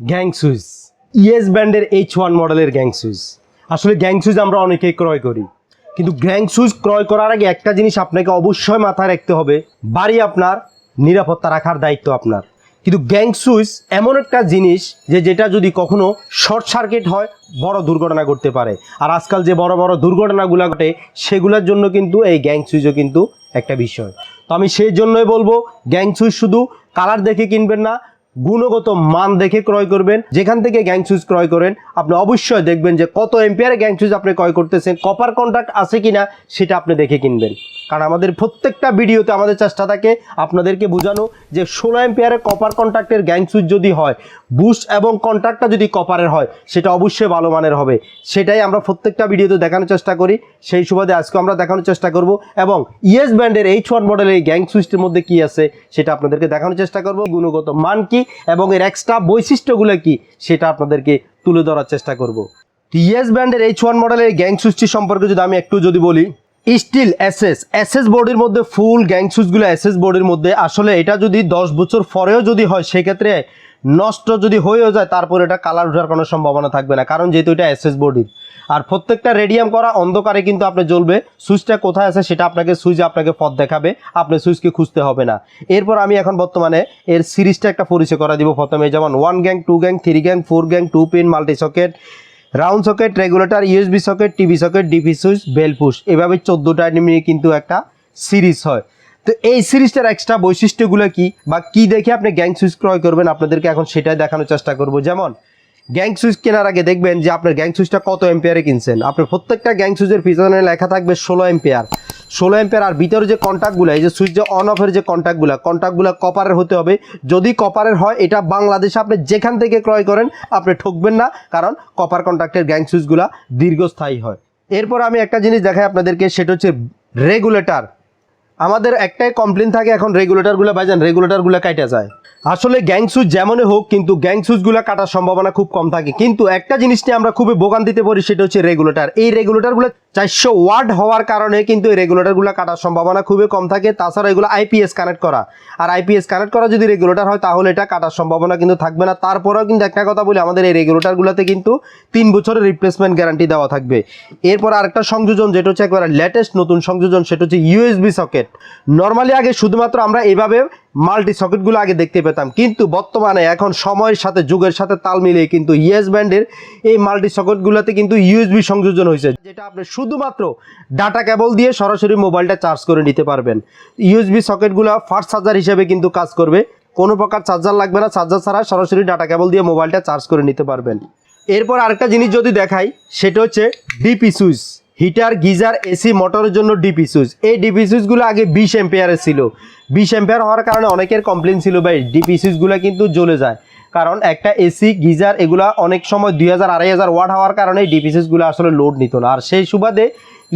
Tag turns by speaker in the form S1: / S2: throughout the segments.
S1: Gang switch yes ব্র্যান্ডের H one মডেলের gang switch আসলে গ্যাং সুইচ আমরা অনেকেই ক্রয় করি। কিন্তু গ্যাং সুইচ ক্রয় করার আগে একটা জিনিস আপনাকে অবশ্যই মাথায় রাখতে হবে। বাড়ি আপনার, নিরাপত্তা রাখার দায়িত্ব আপনার। কিন্তু গ্যাং সুইচ এমন একটা জিনিস যে যেটা যদি কখনো শর্ট সার্কিট হয়, বড় দুর্ঘটনা ঘটতে পারে। আর আজকাল যে বড় বড় দুর্ঘটনাগুলো ঘটে, সেগুলোর জন্য কিন্তু এই গ্যাং সুইচও কিন্তু একটা বিষয়। তো আমি সেই জন্যই বলব গ্যাং সুইচ শুধু কালার দেখে কিনবেন না গুণগত মান দেখে ক্রয় করবেন, যেখান থেকে গ্যাং সুইচ ক্রয় করেন। আপনি অবশ্যই দেখবেন যে কত এম্পিয়ারে গ্যাং সুইচ আপনি ক্রয় করতেছেন কপার কন্ট্রাক্ট আছে কিনা সেটা আপনি দেখে কিনবেন। কারণ আমাদের প্রত্যেকটা ভিডিওতে আমাদের চেষ্টা থাকে আপনাদেরকে বোঝানো যে ষোলো এম্পিয়ারে কপার কন্ট্রাক্টের গ্যাং সুইচ যদি হয় বুস্ট এবং কন্ট্রাক্টটা যদি কপারের হয়, সেটা অবশ্যই ভালো মানের হবে। সেটাই আমরা প্রত্যেকটা ভিডিওতে দেখানোর চেষ্টা করি। সেই সুবাদে আজকে আমরা দেখানোর চেষ্টা করব এবং ইয়েস ব্র্যান্ডের এইচ ওয়ান মডেলের এই গ্যাং সুইচটির মধ্যে কি আছে, সেটা আপনাদেরকে দেখানোর চেষ্টা করব। গুণগত মান কি এবং এর এক্সট্রা বৈশিষ্ট্যগুলো কি, সেটা আপনাদেরকে তুলে ধরার চেষ্টা করব। ইয়েস ব্র্যান্ডের এইচ ওয়ান মডেলের গ্যাং সুইচটি সম্পর্কে যদি আমি একটু যদি বলি স্টিল এসএস এসএস বোর্ডের মধ্যে ফুল গ্যাং সুইচগুলো এসএস বোর্ডের মধ্যে। আসলে এটা যদি দশ বছর পরেও যদি হয়, সেক্ষেত্রে নষ্ট যদি হয়েও যায়, তারপর এটা কালার ওঠার কোনো সম্ভাবনা থাকবে না, কারণ যেহেতু এটা এসএস বোর্ডের আর প্রত্যেকটা রেডিয়াম করা অন্ধকারে কিন্তু আপনি জ্বলবে, সুইচটা কোথায় আছে সেটা আপনাকে সুইচে আপনাকে পথ দেখাবে, আপনি সুইচকে খুঁজতে হবে না। এরপর আমি এখন বর্তমানে এর সিরিজটা একটা পরিচয় করা দিব প্রথমে, যেমন one gang two gang three gang four gang two pin multi socket round socket, regulator, USB socket, TV socket, DP switch, bell push. এভাবে চোদ্দোটা নিয়ে কিন্তু একটা সিরিজ হয়। তো এই সিরিজটার এক্সট্রা বৈশিষ্ট্যগুলো কি বা কি দেখে আপনি গ্যাং সুইচ ক্রয় করবেন আপনাদেরকে এখন সেটাই দেখানোর চেষ্টা করব। যেমন, গ্যাং সুইচ কেনার আগে দেখবেন যে আপনার গ্যাং সুইচটা কত এম্পিয়ারে কিনছেন? আপনার প্রত্যেকটা গ্যাং সুইচের পিছনে লেখা থাকবে ষোলো এম্পিয়ার ষোলো এম্পের আর ভিতরে যে কন্ট্যাক্টগুলো এই যে সুইচ যে অন অফের যে কন্ট্যাক্টগুলো কন্ট্যাক্টগুলো কপারের হতে হবে। যদি কপারের হয়, এটা বাংলাদেশে আপনি যেখান থেকে ক্রয় করেন, আপনি ঠকবেন না, কারণ কপার কন্ট্যাক্টের গ্যাং সুইচগুলো দীর্ঘস্থায়ী হয়। এরপর আমি একটা জিনিস দেখাই আপনাদেরকে, সেটা হচ্ছে রেগুলেটর আমাদের একটাই কমপ্লেন থাকে এখন রেগুলেটরগুলো বাজান রেগুলেটরগুলো কাটা যায়। আসলে গ্যাং সুইচ যেমনই হোক, কিন্তু গ্যাং সুইচগুলো কাটার সম্ভাবনা খুব কম থাকে। কিন্তু একটা জিনিস নিয়ে আমরা খুবই বোগান দিতে পারি সেটা হচ্ছে রেগুলেটর এই রেগুলেটরগুলো চারশো ওয়াট হওয়ার কারণে কিন্তু এই রেগুলেটরগুলো কাটার সম্ভাবনা খুবই কম থাকে। তাছাড়া এগুলো আইপিএস কানেক্ট করা। আর আইপিএস কানেক্ট করা যদি রেগুলেটর হয়, তাহলে এটা কাটার সম্ভাবনা কিন্তু থাকবে না। তারপরেও কিন্তু একটা কথা বলি, আমাদের এই রেগুলেটরগুলোতে কিন্তু তিন বছরের রিপ্লেসমেন্ট গ্যারান্টি দেওয়া থাকবে। এরপর আরেকটা সংযোজন, যেটা হচ্ছে একবারে লেটেস্ট নতুন সংযোজন, সেটা হচ্ছে ইউএসবি সকেট নর্মালি আগে শুধুমাত্র আমরা এইভাবে মাল্টি সকেটগুলো আগে দেখতে পেতাম। কিন্তু বর্তমানে এখন সময়ের সাথে, যুগের সাথে তাল মিলিয়ে কিন্তু ইয়েস ব্যান্ডের এই মাল্টি সকেটগুলোতে কিন্তু ইউএসবি সংযোজন হয়েছে, যেটা আপনি শুধুমাত্র ডাটা কেবল দিয়ে সরাসরি মোবাইলটা চার্জ করে নিতে পারবেন। ইউএসবি সকেটগুলো ফাস্ট চার্জার হিসেবে কিন্তু কাজ করবে। কোনো প্রকার চার্জার লাগবে না চার্জার ছাড়া সরাসরি ডাটা কেবল দিয়ে মোবাইলটা চার্জ করে নিতে পারবেন। এরপর আরেকটা জিনিস যদি দেখাই, সেটা হচ্ছে DP switch heater, geyser, AC, মোটরের জন্য ডিপি সুইচ এই ডিপি সুইচগুলো আগে বিশ এম্পিয়ারের ছিল। বিশ এম্পিয়ার হওয়ার কারণে অনেকের কমপ্লেন ছিল, ভাই ডিপি সুইচগুলো কিন্তু জ্বলে যায়। কারণ একটা এসি, গিজার এগুলা অনেক সময় দুই হাজার, আড়াই হাজার ওয়াট হওয়ার কারণে ডিপি সুইচগুলো আসলে লোড নিত না। আর সেই সুবাদে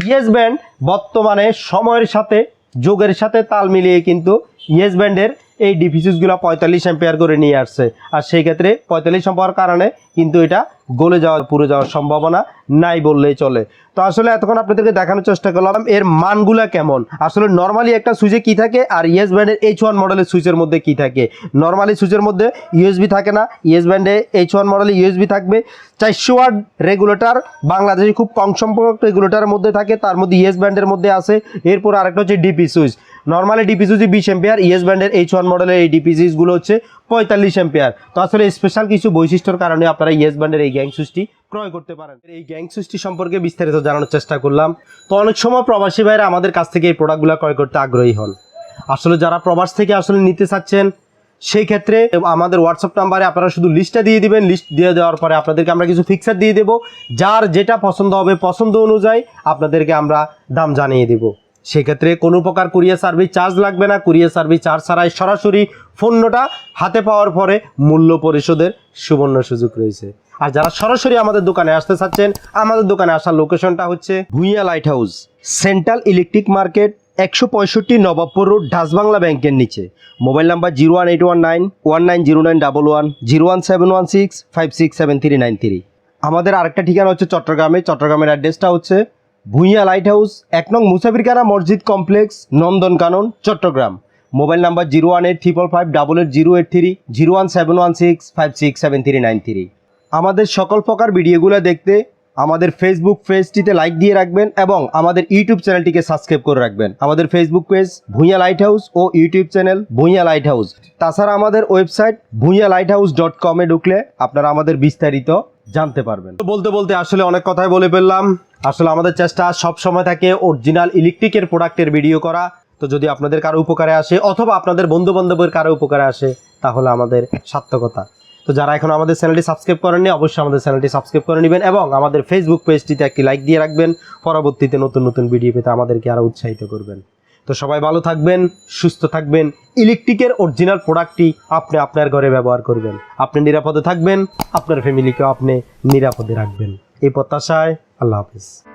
S1: ইয়েস ব্যান্ড বর্তমানে সময়ের সাথে, যোগের সাথে তাল মিলিয়ে কিন্তু ইয়েস ব্যান্ডের এই ডিভিসিসগুলো পঁয়তাল্লিশ এম্পিয়ার করে নিয়ে আসছে। আর সেই ক্ষেত্রে পঁয়তাল্লিশ হওয়ার কারণে কিন্তু এটা গলে যাওয়ার পুরো যাওয়ার সম্ভাবনা নাই বললেই চলে। তো আসলে এতক্ষণ আপনাদেরকে দেখানোর চেষ্টা করলাম এর মানগুলা কেমন? আসলে নর্মালি একটা সুইচে কি থাকে? আর ইয়েস ব্যান্ডের এইচ ওয়ান মডেলের সুইচের মধ্যে কি থাকে? নর্মালি সুইচের মধ্যে ইউএসবি থাকে না ইয়েস ব্যান্ডে এইচ ওয়ান মডেলে ইউএসবি থাকবে। চারশো ওয়াট রেগুলেটর বাংলাদেশে খুব কম সম্পর্ক রেগুলেটরের মধ্যে থাকে, তার মধ্যে ইয়েস ব্যান্ডের মধ্যে আছে। এরপর আরেকটা হচ্ছে DP switch normally DP switch বিশ এম্পিয়ার ইয়েস ব্যান্ডের এইচ ওয়ান মডেলের এই ডিপি সুইচগুলো হচ্ছে পঁয়তাল্লিশ এম্পিয়ার তো আসলে স্পেশাল কিছু বৈশিষ্ট্যর কারণে আপনারা ইয়েস ব্যান্ডের এই গ্যাং সুইচটি ক্রয় করতে পারেন। এই গ্যাং সুইচটি সম্পর্কে বিস্তারিত জানানোর চেষ্টা করলাম। তো অনেক সময় প্রবাসী ভাইরা আমাদের কাছ থেকে এই প্রোডাক্টগুলো ক্রয় করতে আগ্রহী হন। আসলে যারা প্রবাস থেকে আসলে নিতে চাচ্ছেন, সেই ক্ষেত্রে আমাদের হোয়াটসঅ্যাপ নাম্বারে আপনারা শুধু লিস্টটা দিয়ে দিবেন। লিস্ট দিয়ে দেওয়ার পরে আপনাদেরকে আমরা কিছু ফিক্সার দিয়ে দেবো। যার যেটা পছন্দ হবে পছন্দ অনুযায়ী আপনাদেরকে আমরা দাম জানিয়ে দেবো। সেক্ষেত্রে কোনো প্রকার কুরিয়ার সার্ভিস চার্জ লাগবে না। কুরিয়ার সার্ভিস চার্জ ছাড়াই সরাসরি পণ্যটা হাতে পাওয়ার পরে মূল্য পরিশোধের সুবর্ণ সুযোগ রয়েছে। আর যারা সরাসরি আমাদের দোকানে আসতে চাচ্ছেন, আমাদের দোকানে আসার লোকেশনটা হচ্ছে Bhuiya light house central electric market একশো পঁয়ষট্টি নবাবপুর রোড ডাসবাংলা ব্যাংকের নিচে। Mobile number zero one eight one nine one nine zero nine double one, zero one seven one six, five six seven three nine three. আমাদের আরেকটা ঠিকানা হচ্ছে চট্টগ্রামে। চট্টগ্রামের অ্যাড্রেসটা হচ্ছে ভুইয়া লাইট হাউস এক নং Musafirkhana Masjid complex Nandankanan, Chattogram. Mobile number zero one eight triple five double eight zero eight three zero one seven one six five six seven three nine three আমাদের সকল প্রকার ভিডিওগুলো দেখতে আমাদের ফেসবুক পেজটিতে লাইক দিয়ে রাখবেন এবং আমাদের ইউটিউব চ্যানেলটিকে সাবস্ক্রাইব করে রাখবেন। আমাদের Facebook page Bhuiya light house ও YouTube channel Bhuiya light house তাছাড়া আমাদের website Bhuiya light house dot কমে ঢুকলে আপনারা আমাদের বিস্তারিত জানতে পারবেন। বলতে বলতে আসলে অনেক কথাই বলে ফেললাম। আসলে আমাদের চেষ্টা সব সময় থাকে অরিজিনাল ইলেকট্রিকের প্রোডাক্টের ভিডিও করা। তো যদি আপনাদের কারও উপকারে আসে, অথবা আপনাদের বন্ধু বান্ধবের কারও উপকারে আসে, তাহলে আমাদের সার্থকতা। তো যারা এখন আমাদের চ্যানেলটি সাবস্ক্রাইব করেননি, অবশ্যই আমাদের চ্যানেলটি সাবস্ক্রাইব করে নেবেন এবং আমাদের ফেসবুক পেজটিতে একটি লাইক দিয়ে রাখবেন। পরবর্তীতে নতুন নতুন ভিডিও পেতে আমাদেরকে আরও উৎসাহিত করবেন। তো সবাই ভালো থাকবেন, সুস্থ থাকবেন। ইলেকট্রিকের অরিজিনাল প্রোডাক্টটি আপনি আপনার ঘরে ব্যবহার করবেন। আপনি নিরাপদে থাকবেন, আপনার ফ্যামিলিকেও আপনি নিরাপদে রাখবেন। এই প্রত্যাশায় আল্লাহ হাফিজ।